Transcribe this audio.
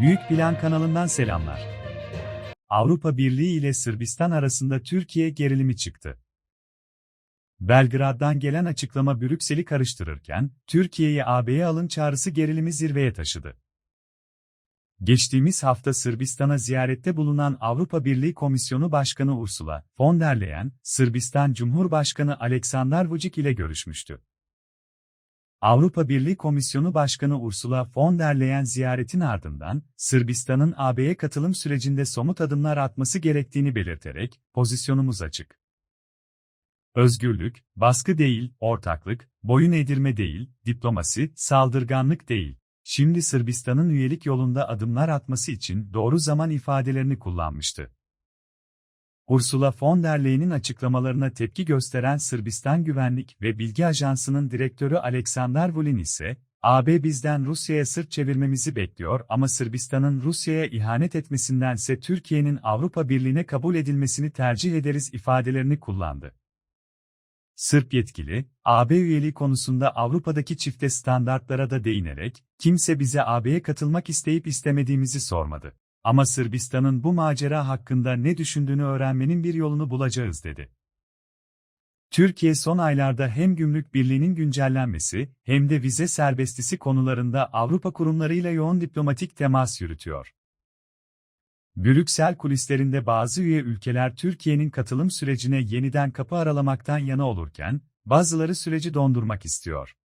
Büyük Plan kanalından selamlar. Avrupa Birliği ile Sırbistan arasında Türkiye gerilimi çıktı. Belgrad'dan gelen açıklama Brüksel'i karıştırırken, Türkiye'ye AB'ye alın çağrısı gerilimi zirveye taşıdı. Geçtiğimiz hafta Sırbistan'a ziyarette bulunan Avrupa Birliği Komisyonu Başkanı Ursula von der Leyen, Sırbistan Cumhurbaşkanı Aleksandar Vučić ile görüşmüştü. Avrupa Birliği Komisyonu Başkanı Ursula von der Leyen ziyaretin ardından, Sırbistan'ın AB'ye katılım sürecinde somut adımlar atması gerektiğini belirterek, pozisyonumuz açık. Özgürlük, baskı değil, ortaklık, boyun eğdirme değil, diplomasi, saldırganlık değil. Şimdi Sırbistan'ın üyelik yolunda adımlar atması için doğru zaman ifadelerini kullanmıştı. Ursula von der Leyen'in açıklamalarına tepki gösteren Sırbistan Güvenlik ve Bilgi Ajansı'nın direktörü Aleksandar Vulin ise, AB bizden Rusya'ya sırt çevirmemizi bekliyor ama Sırbistan'ın Rusya'ya ihanet etmesindense Türkiye'nin Avrupa Birliği'ne kabul edilmesini tercih ederiz ifadelerini kullandı. Sırp yetkili, AB üyeliği konusunda Avrupa'daki çifte standartlara da değinerek, kimse bize AB'ye katılmak isteyip istemediğimizi sormadı. Ama Sırbistan'ın bu macera hakkında ne düşündüğünü öğrenmenin bir yolunu bulacağız dedi. Türkiye son aylarda hem gümrük birliğinin güncellenmesi hem de vize serbestisi konularında Avrupa kurumlarıyla yoğun diplomatik temas yürütüyor. Brüksel kulislerinde bazı üye ülkeler Türkiye'nin katılım sürecine yeniden kapı aralamaktan yana olurken, bazıları süreci dondurmak istiyor.